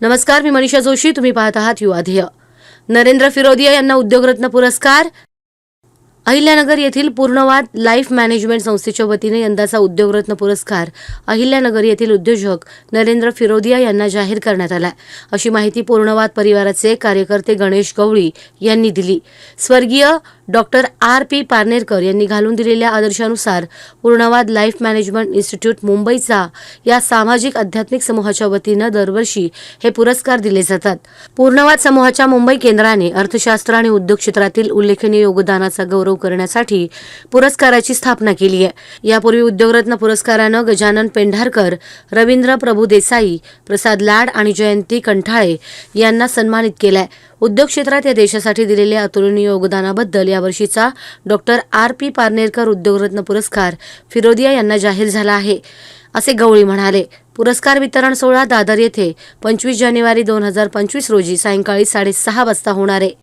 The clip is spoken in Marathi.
नमस्कार मी मनीषा जोशी तुम्ही पाहत आहात युवाध्येय नरेंद्र फिरोदिया यांना उद्योगरत्न पुरस्कार अहिल्यानगर येथील पूर्णवाद लाईफ मॅनेजमेंट संस्थेच्या वतीने यंदाचा उद्योगरत्न पुरस्कार अहिल्यानगर येथील उद्योजक नरेंद्र फिरोदिया यांना जाहीर करण्यात आला. अशी माहिती पूर्णवाद परिवाराचे कार्यकर्ते गणेश गवळी यांनी दिली. स्वर्गीय डॉक्टर आर. पी. पारनेरकर यांनी घालून दिलेल्या आदर्शानुसार पूर्णवाद लाईफ मॅनेजमेंट इन्स्टिट्यूट मुंबईचा या सामाजिक आध्यात्मिक समूहाच्या वतीनं दरवर्षी हे पुरस्कार दिले जातात. पूर्णवाद समूहाच्या मुंबई केंद्राने अर्थशास्त्र आणि उद्योग क्षेत्रातील उल्लेखनीय योगदानाचा गौरव करण्यासाठी पुरस्काराची स्थापना केली आहे. यापूर्वी उद्योगरत्न पुरस्कारानं गजानन पेंढारकर रवींद्र प्रभू देसाई प्रसाद लाड आणि जयंती कंठाळे यांना सन्मानित केलाय. उद्योग क्षेत्रात या देशासाठी दिलेल्या अतुलनीय योगदानाबद्दल यावर्षीचा doctor R P Parnerkar Udyogratna पुरस्कार फिरोदिया यांना जाहीर झाला आहे. असे गवळी म्हणाले पुरस्कार वितरण सोहळा दादर येथे पंचवीस जानेवारी दोन हजार पंचवीस रोजी सायंकाळी साडेसहा वाजता होणार आहे.